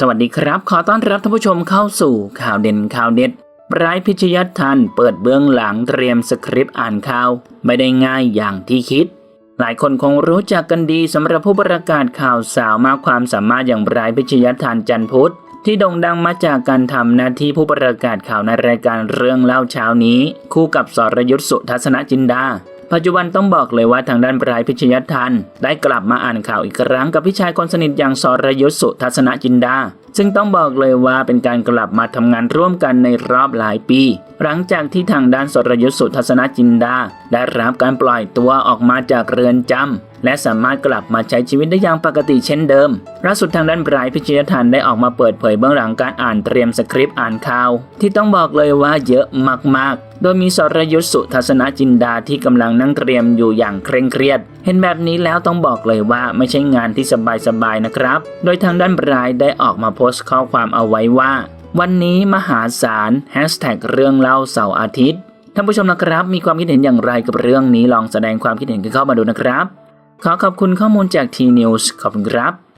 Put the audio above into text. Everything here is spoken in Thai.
สวัสดีครับ ขอต้อนรับท่านผู้ชมเข้าสู่ข่าวเด่นข่าวเด็ดไรท์พิชยัตทันเปิดเบื้องหลังเตรียมสคริปต์อ่านข่าว ไม่ได้ง่ายอย่างที่คิด หลายคนคงรู้จักกันดีสำหรับผู้ประกาศข่าวสาวมากความสามารถอย่างไรท์พิชยัตทันจันพุธที่โด่งดังมาจากการทำหน้าที่ผู้ประกาศข่าวในรายการเรื่องเล่าเช้านี้ คู่กับสรยุทธสุทัศนจินดา ปัจจุบันต้องบอกเลยว่าทางด้านปลายพิชยทัน ได้กลับมาอ่านข่าวอีกครั้งกับพี่ชายคนสนิทอย่างสรยุทธสุทัศนจินดาซึ่งต้องบอกเลยว่าเป็นการกลับมาทำงานร่วมกันในรอบหลายปี หลังจากที่ทางด้านสรยุทธสุทัศนจินดา ได้รับการปล่อยตัวออกมาจากเรือนจำและสามารถกลับมาใช้ชีวิตได้อย่างปกติเช่นเดิมล่าสุดทางด้านปลายพิชยทันได้ออกมาเปิดเผยเบื้องหลังการอ่านเตรียมสคริปต์อ่านข่าว ที่ต้องบอกเลยว่าเยอะมากๆ โดยมีสรยุทธสุทัศนจินดาที่กำลังนั่งเตรียมอยู่อย่างเคร่งเครียด เห็นแบบนี้แล้วต้องบอกเลยว่าไม่ใช่งานที่สบายๆนะครับ โดยทางด้านบรายได้ออกมาโพสต์ข้อความเอาไว้ว่า วันนี้มหาศาลแฮชแท็กเรื่องเล่าเสาร์อาทิตย์ท่านผู้ชมนะครับ มีความคิดเห็นอย่างไรกับเรื่องนี้ลองแสดงความคิดเห็นกันเข้ามาดูนะครับ ขอขอบคุณข้อมูลจากทีนิวส์ขอบคุณครับ